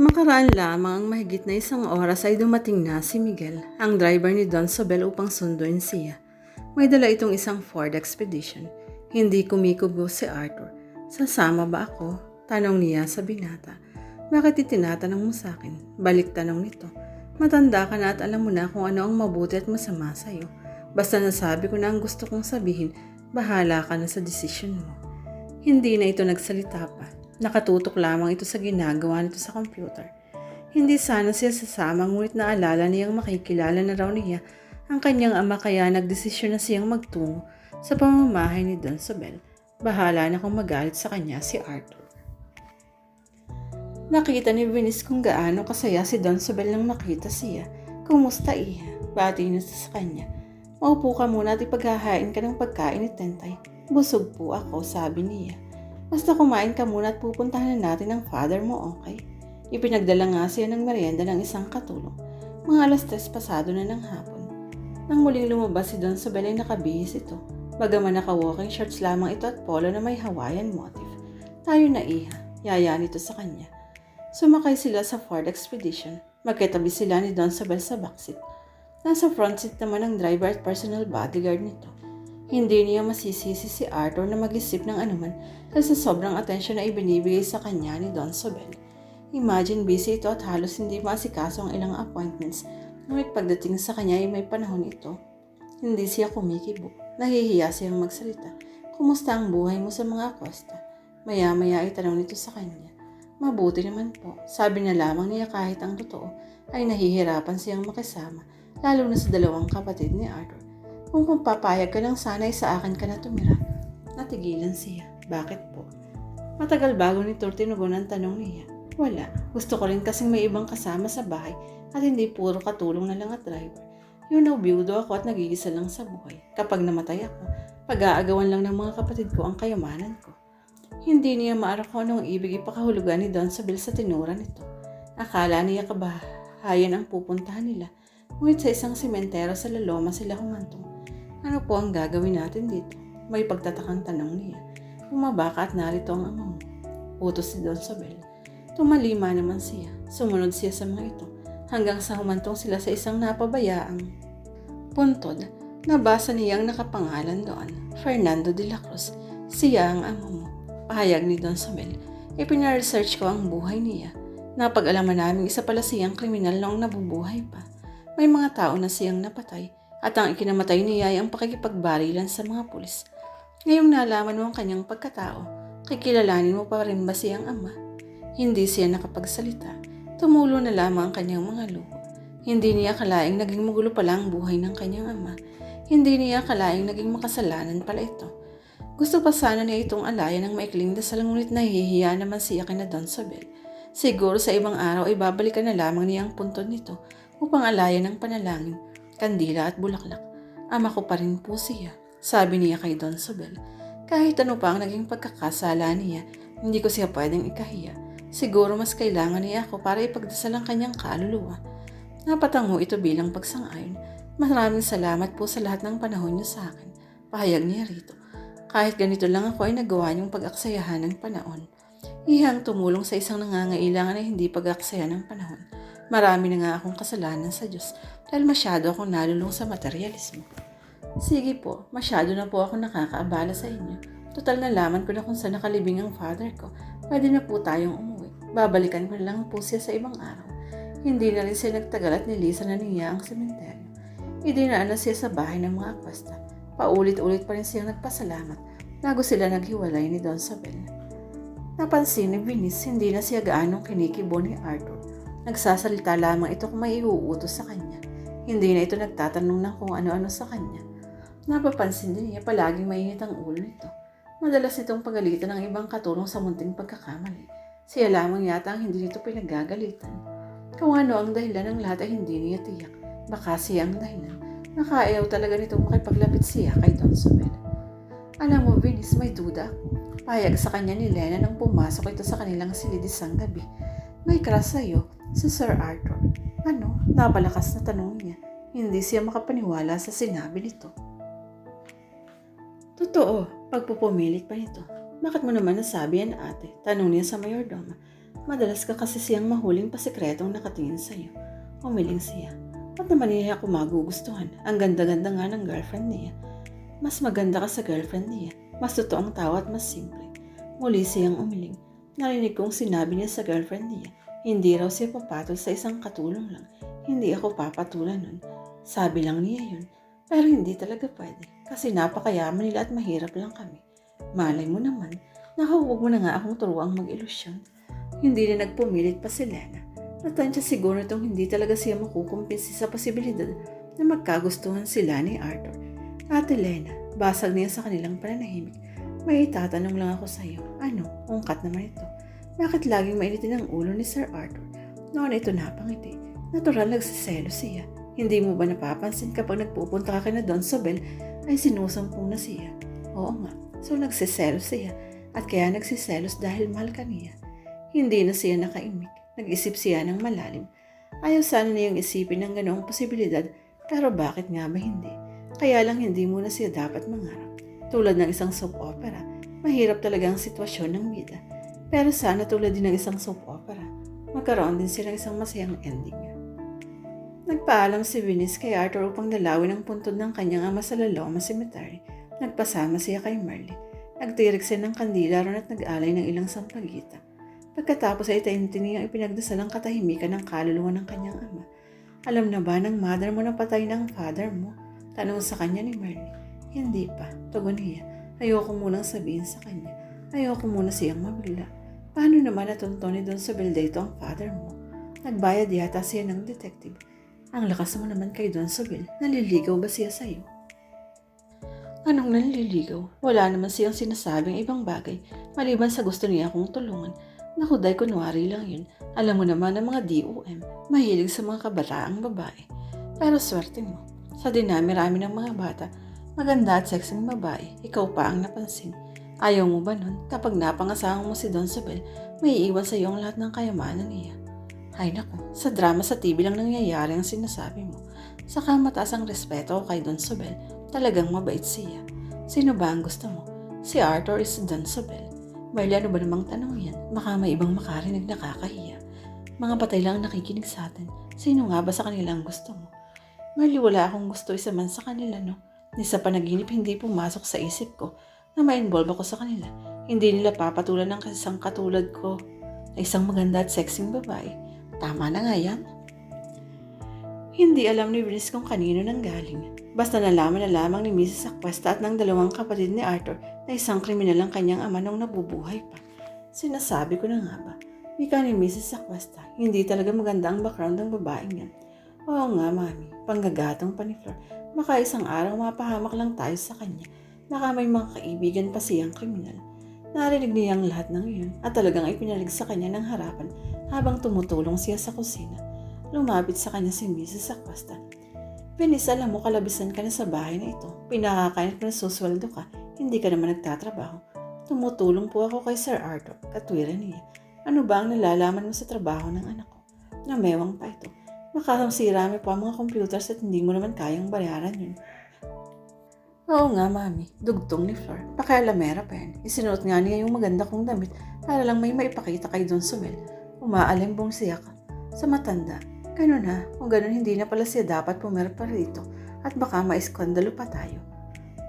Makaraan lamang ang mahigit na isang oras ay dumating na si Miguel, ang driver ni Don Sobel upang sunduin siya. May dala itong isang Ford Expedition. Hindi kumikubo si Arthur. Sasama ba ako? Tanong niya sa binata. Bakit itinatanong mo sa akin? Balik tanong nito. Matanda ka na at alam mo na kung ano ang mabuti at masama sa'yo. Basta nasabi ko na ang gusto kong sabihin, bahala ka na sa desisyon mo. Hindi na ito nagsalita pa. Nakatutok lamang ito sa ginagawa nito sa computer. Hindi sana siya sasama ngunit naalala niyang makikilala na raw niya ang kanyang ama kaya nagdesisyon na siyang magtungo sa pamamahay ni Don Sobel. Bahala na kung magalit sa kanya si Arthur. Nakita ni Venice kung gaano kasaya si Don Sobel nang makita siya. Kumusta iha? Bati niya sa kanya. Maupo ka muna at ipaghahain ka ng pagkain ni Tentay. Busog po ako, sabi niya. Basta kumain ka muna at pupuntahan na natin ang father mo, okay? Ipinagdala nga siya ng merienda ng isang katulong. Mga alas tres pasado na ng hapon. Nang muling lumabas si Don Sobel ay nakabihis ito. Bagaman naka-walking shorts lamang ito at polo na may Hawaiian motif. Tayo na iha, yaya nito sa kanya. Sumakay sila sa Ford Expedition. Magkatabi sila ni Don Sobel sa backseat. Nasa front seat naman ang driver at personal bodyguard nito. Hindi niya masisisi si Arthur na mag-isip ng anuman dahil sa sobrang atensyon na ibinibigay sa kanya ni Don Sobel. Imagine busy ito at halos hindi masikaso ang ilang appointments ngunit pagdating sa kanya ay may panahon ito. Hindi siya kumikibo. Nahihiya siyang magsalita. Kumusta ang buhay mo sa mga Acosta? Maya-maya ay tanong nito sa kanya. Mabuti naman po. Sabi na lamang niya kahit ang totoo ay nahihirapan siyang makisama lalo na sa dalawang kapatid ni Arthur. Kung kung papayag ka lang sanay sa akin ka na tumira. Natigilan siya. Bakit po? Matagal bago nito tinugon ang tanong niya. Wala. Gusto ko rin kasing may ibang kasama sa bahay at hindi puro katulong na lang at driver. You know, biyudo ako at nagigisa lang sa buhay. Kapag namatay ako, pag-aagawan lang ng mga kapatid ko ang kayamanan ko. Hindi niya maara kung anong ibig ipakahulugan ni Don Sabel sa tinura nito. Akala niya kabahayan ang pupuntahan nila. Ngunit sa isang sementero sa Laloma sila humantong. Ano po ang gagawin natin dito? May pagtatakang tanong niya. Bumaba ka at narito ang ama mo. Utos si Don Sabel. Tumalima naman siya. Sumunod siya sa mga ito. Hanggang sa humantong sila sa isang napabayaang puntod. Nabasa niyang nakapangalan doon. Fernando de la Cruz. Siya ang ama mo. Pahayag ni Don Sabel. Ipinaresearch ko ang buhay niya. Napag-alaman namin isa pala siyang kriminal noong nabubuhay pa. May mga tao na siyang napatay at ang ikinamatay niya ay ang pakikipagbarilan sa mga pulis. Ngayong nalaman mo ang kanyang pagkatao, kikilalanin mo pa rin ba siyang ama? Hindi siya nakapagsalita. Tumulo na lamang ang kanyang mga luho. Hindi niya kalaing naging magulo pala ang buhay ng kanyang ama. Hindi niya kalaing naging makasalanan pala ito. Gusto pa sana niya itong alaya ng maikling dasal ngunit nahihiya naman siya kina Don Sabel. Siguro sa ibang araw ay babalikan na lamang niya ang puntod nito upang alaya ng panalangin kandila at bulaklak. Ama ko pa rin po siya, sabi niya kay Don Sobel. Kahit ano pa ang naging pagkakasala niya, hindi ko siya pwedeng ikahiya. Siguro mas kailangan niya ako para ipagdasal ang kanyang kaluluwa. Napatango ito bilang pagsang-ayon. Maraming salamat po sa lahat ng panahon niyo sa akin. Pahayag niya rito. Kahit ganito lang ako ay nagawa niyong pag-aksayahan ng panahon. Ihang tumulong sa isang nangangailangan ay hindi pag-aksaya ng panahon. Marami na nga akong kasalanan sa Diyos dahil masyado akong nalulung sa materialismo. Sige po, masyado na po ako nakakaabala sa inyo. Total nalaman ko na kung saan nakalibing ang father ko. Pwede na po tayong umuwi. Babalikan ko lang po siya sa ibang araw. Hindi na rin siya nagtagal at nilisan na niya ang sementeryo. Idinaan na siya sa bahay ng mga akwasta. Paulit-ulit pa rin siyang nagpasalamat bago sila naghiwalay ni Don Sabel. Napansin ni Venice hindi na siya gaanong kinikibo ni Arthur. Nagsasalita lamang ito kung may iuutos sa kanya. Hindi na ito nagtatanong ng kung ano-ano sa kanya. Napapansin din niya palaging mainit ang ulo nito. Madalas itong pagalitan ng ibang katulong sa munting pagkakamali. Siya lamang yata ang hindi nito pinagagalitan. Kung ano ang dahilan ng lahat ay hindi niya tiyak. Baka siya ang dahilan. Nakaayaw talaga nitong makipaglapit siya kay Don Sobel. Alam mo, Venice, may duda ako. Payag sa kanya ni Lena nang pumasok ito sa kanilang silidisang gabi. May crush sa'yo, si Sir Arthur. Ano? Napalakas na tanong niya. Hindi siya makapaniwala sa sinabi nito. Totoo, pagpupumilit pa nito. Bakit mo naman nasabi yan ate? Tanong niya sa mayordoma. Madalas ka kasi siyang mahuling pasikretong nakatingin sa'yo. Umiling siya. Ba't naman niya ako magugustuhan? Ang ganda-ganda nga ng girlfriend niya. Mas maganda ka sa girlfriend niya. Mas totoo ang tawa at mas simple. Muli siyang umiling. Narinig kong sinabi niya sa girlfriend niya. Hindi raw siya papatol sa isang katulong lang. Hindi ako papatulan nun. Sabi lang niya yun. Pero hindi talaga pwede. Kasi napakayaman nila at mahirap lang kami. Malay mo naman, nakawag mo na nga akong turuang mag-ilusyon. Hindi na nagpumilit pa si Lena. Natansya siguro itong hindi talaga siya makukumpinsi sa posibilidad na magkagustuhan sila ni Arthur. Ate Lena, basag niya sa kanilang pananahimik. May itatanong lang ako sa iyo. Ano? Ungkat naman ito. Bakit laging mainitin ang ulo ni Sir Arthur? Noon ito napangiti. Natural nagsiselo siya. Hindi mo ba napapansin kapag nagpupunta ka kina Don Sobel ay sinusampong na siya? Oo nga. So nagsiselo siya at kaya nagsiselos dahil mahal ka niya. Hindi na siya nakaimik. Nag-isip siya ng malalim. Ayaw sana niyang isipin ng ganoong posibilidad pero bakit nga ba hindi? Kaya lang hindi muna siya dapat mangarap. Tulad ng isang soap opera, mahirap talaga ang sitwasyon ng bida. Pero sana tulad din ng isang soap opera, magkaroon din silang isang masayang ending. Nagpaalam si Venice kay Arthur upang dalawin ang puntod ng kanyang ama sa Laloma Cemetery. Nagpasama siya kay Marley. Nagtirik siya ng kandila ron at nag-alay ng ilang sampagita. Pagkatapos ay taintin niyang ipinagdasal ang katahimikan ng kaluluwa ng kanyang ama. Alam na ba ng mother mo na patay ng father mo? Tanong sa kanya ni Marley. Hindi pa, tugon niya. Ayoko munang sabihin sa kanya. Ayoko muna siyang mabigla. Paano naman natunto ni Don Sobel ang father mo? Nagbayad yata siya ng detective. Ang lakas mo naman kay Don Sobel. Naliligaw ba siya sa'yo? Anong naliligaw? Wala naman siyang sinasabing ibang bagay maliban sa gusto niya akong tulungan. Naku, day kunwari lang yun. Alam mo naman ang mga DOM, mahilig sa mga kabataang babae. Pero swerte mo. Sa dinami-rami ng mga bata, maganda at sexing babae, ikaw pa ang napansin. Ayaw mo ba nun? Kapag napangasahan mo si Don Sobel, may iiwan sa iyo ang lahat ng kayamanan niya. Ay naku, sa drama sa TV lang nangyayari ang sinasabi mo. Saka mataas ang respeto ko kay Don Sobel, talagang mabait siya. Sino ba ang gusto mo? Si Arthur is Don Sobel. Marley, ano ba namang tanong yan? Baka may ibang makarinig nakakahiya. Mga patay lang ang nakikinig sa atin. Sino nga ba sa kanila ang gusto mo? Marley, wala akong gusto isa man sa kanila, no? Ni sa panaginip hindi pumasok sa isip ko na ma-involve ako sa kanila. Hindi nila papatulan ng isang katulad ko na isang maganda at sexing babae. Tama na nga yan. Hindi alam ni Vince kung kanino nang galing. Basta nalaman na lamang ni Mrs. Aquesta at ng dalawang kapatid ni Arthur na isang kriminal ang kanyang ama nung nabubuhay pa. Sinasabi ko na nga ba, wika ni Mrs. Aquesta, hindi talaga maganda ang background ng babaeng yan. Oo nga, mami, panggagatong pa ni Flor. Baka isang araw mapahamak lang tayo sa kanya. Baka may mga kaibigan pa siyang kriminal. Narinig niya ang lahat ng iyon at talagang ipinalig sa kanya ng harapan habang tumutulong siya sa kusina. Lumapit sa kanya si Mrs. Acosta. Venice, alam mo, kalabisan ka na sa bahay na ito. Pinakakain at nasusweldo ka. Hindi ka naman nagtatrabaho. Tumutulong po ako kay Sir Arthur. Katwiran niya. Ano ba ang nalalaman mo sa trabaho ng anak ko? Namewang pa ito. Makasirami pa ang mga computers at hindi mo naman kayang bayaran yun. Oo nga, mami. Dugtong ni Flor. Pakialamera pa yan. Isinuot nga niya yung maganda kong damit para lang may maipakita kay Don Sumel. Umaalimbong siya ka. Sa matanda. Ganun ha. Kung ganun hindi na pala siya dapat pumerpa rito at baka maiskandalo pa tayo.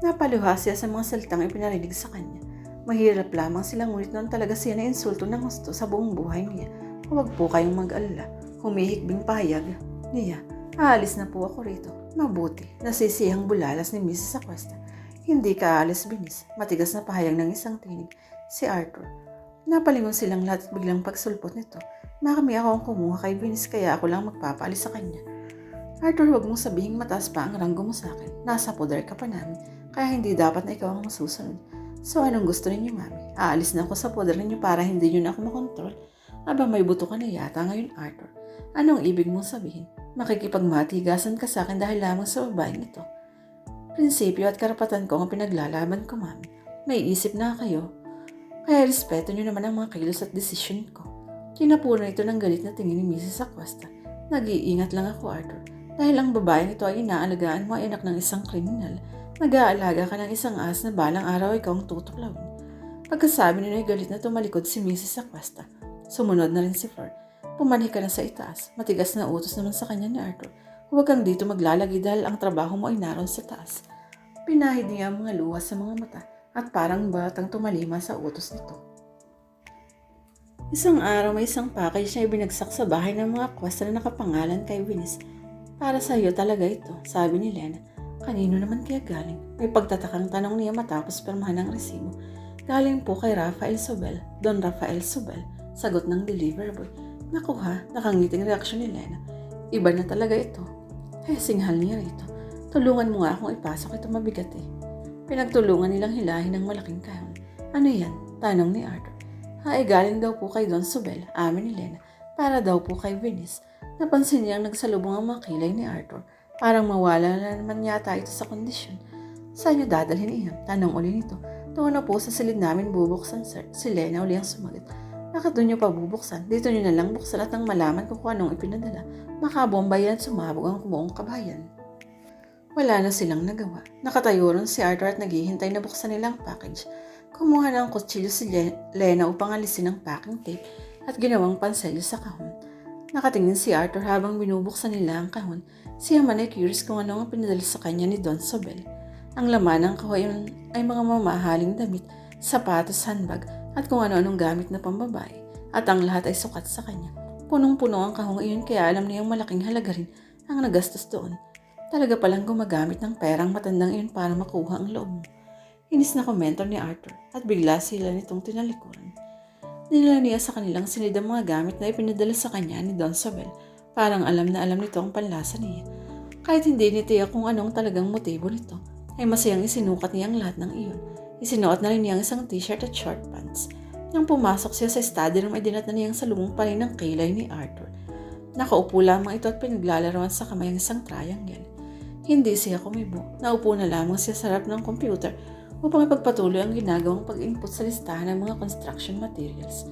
Napaluha siya sa mga salitang ipinarinig sa kanya. Mahirap lamang sila ngunit noon talaga siya na insulto ng gusto sa buong buhay niya. Huwag po kayong mag-alala. Humihikbing pahayag niya. Aalis na po ako rito. Mabuti. Nasisiyang bulalas ni Mrs. Acosta. Hindi ka aalis binis. Matigas na pahayag ng isang tinig. Si Arthur. Napalingon silang lahat at biglang pagsulpot nito. Makami ako ang kumuha kay Vince kaya ako lang magpapaalis sa kanya. Arthur, huwag mong sabihing mataas pa ang ranggo mo sa akin. Nasa poder ka pa namin. Kaya hindi dapat na ikaw ang masusunod. So anong gusto ninyo, mami? Aalis na ako sa poder ninyo para hindi nyo na ako makontrol. Aba, may buto ka na yata ngayon, Arthur. Anong ibig mong sabihin? Makikipagmatigasan ka sa akin dahil lamang sa babaeng ito. Prinsipyo at karapatan ko ang pinaglalaban ko, mami. May isip na kayo. Kaya respeto nyo naman ang mga kilos at desisyon ko. Kinapuno ito ng galit na tingin ni Mrs. Acosta. Nag-iingat lang ako, Arthur. Dahil ang babaeng ito ay inaalagaan mo ay anak ng isang kriminal. Nag-aalaga ka ng isang as na balang araw ikaw ang tutuklawin. Pagkasabi nila ay galit na tumalikod si Mrs. Acosta. Sumunod na rin si Flor. Pumanhi ka na sa itaas. Matigas na utos naman sa kanya ni Arthur. Huwag kang dito maglalagi dahil ang trabaho mo ay naroon sa taas. Pinahid niya ang mga luha sa mga mata at parang batang tumalima sa utos nito. Isang araw may isang package na ibinagsak sa bahay ng mga quest na nakapangalan kay Vinis. Para sa iyo talaga ito, sabi ni Lena. Kanino naman kaya galing? May pagtatakang tanong niya matapos permahan ang resibo. Galing po kay Rafael Sobel, Don Rafael Sobel. Sagot ng delivery boy. Naku ha, nakangiting reaksyon ni Lena. Iba na talaga ito. Eh, singhal niya rito. Tulungan mo nga akong ipasok ito mabigat eh. Pinagtulungan nilang hilahin ng malaking kahon. Ano yan? Tanong ni Arthur. Ha, eh, galing daw po kay Don Sobel, amin ni Lena. Para daw po kay Venice. Napansin niyang nagsalubong ang mga kilay ni Arthur. Parang mawala na naman yata ito sa kondisyon. Saan niyo dadalhin iyan? Tanong uli nito. Doon na po sa silid namin bubuksan, sir. Si Lena uli ang sumagot. Bakit doon niyo pa bubuksan? Dito niyo na lang buksan at nang malaman kung anong ipinadala. Makabomba yan sumabog ang buong kabayan. Wala na silang nagawa. Nakatayo ron si Arthur at naghihintay na buksan nilang package. Kumuha ng kutsilyo si Le- Lena upang alisin ang packing tape at ginawang panselyo sa kahon. Nakatingin si Arthur habang binubuksan nila ang kahon. Siya man ay curious kung ano pinadala sa kanya ni Don Sobel. Ang laman ng kahon ay mga mamahaling damit, sapatos, handbag at kung ano-anong gamit na pambabae. At ang lahat ay sukat sa kanya. Punong-puno ang kahong iyon kaya alam niyang malaking halaga rin ang nagastos doon. Talaga palang gumagamit ng perang matandang iyon para makuha ang loob. Inis na komento ni Arthur at bigla sila nitong tinalikuran. Dinala niya sa kanilang sinid ang mga gamit na ipinadala sa kanya ni Don Sabel. Parang alam na alam nito ang panlasa niya. Kahit hindi nitiya kung anong talagang motibo nito, ay masayang isinukat niya ang lahat ng iyon. Isinuot na rin niya ang isang t-shirt at short pants. Nang pumasok siya sa study room ay dinat na niyang salubong pa rin ng kilay ni Arthur. Nakaupo lamang ito at pinaglalaroan sa kamay ang isang triangle. Hindi siya kumibo. Naupo na lamang siya sa harap ng computer upang ipagpatuloy ang ginagawang pag-input sa listahan ng mga construction materials.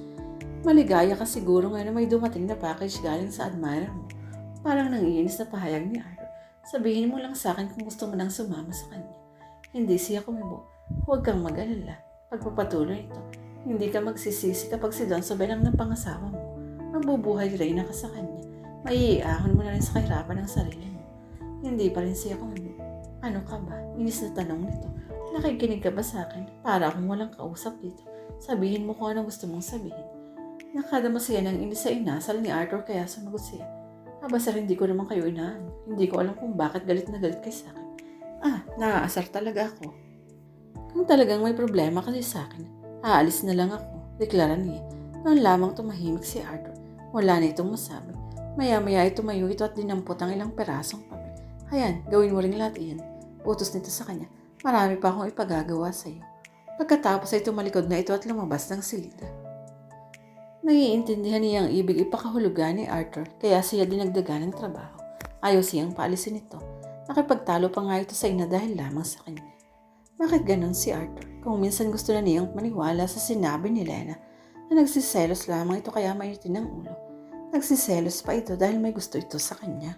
Maligaya ka siguro ngayon na may dumating na package galing sa admirer mo. Parang nangiinis na pahayag ni Arthur. Sabihin mo lang sa akin kung gusto mo nang sumama sa kanya. Hindi siya kumibo. Huwag kang mag-alala. Pagpapatuloy ito, hindi ka magsisisi kapag si Don Sobel ang napangasawa mo. Mabubuhay rin na ka sa kanya. Maiiahon mo na rin sa kahirapan ng sarili mo. Hindi pa rin siya kumibo. Ano ka ba? Inis na tanong nito. Nakikinig ka ba sa akin? Para akong walang kausap dito. Sabihin mo kung anong gusto mong sabihin. Nakadama siya ng inis sa inasal ni Arthur kaya sumagot siya. Aba sir, hindi ko naman kayo inaan. Hindi ko alam kung bakit galit na galit kayo sa akin. Ah, naaasar talaga ako. Kung talagang may problema kasi sa akin, aalis na lang ako, deklara niya. Noon lamang tumahimik si Arthur. Wala na itong masabi. Maya-maya ay tumayo ito at dinampot ang ilang perasong papel. Ayan, gawin mo rin lahat iyan. Utos nito sa kanya. Marami pa akong ipagagawa sa iyo. Pagkatapos ay tumalikod na ito at lumabas ng silida. Naiintindihan niya ang ibig ipakahulugan ni Arthur kaya siya dinagdagan ng trabaho. Ayaw siyang paalisin ito. Nakipagtalo pa nga ito sa ina dahil lamang sa kanya. Bakit ganon si Arthur? Kung minsan gusto na niyang maniwala sa sinabi ni Lena na nagsiselos lamang ito kaya mainitin ng ulo. Nagsiselos pa ito dahil may gusto ito sa kanya.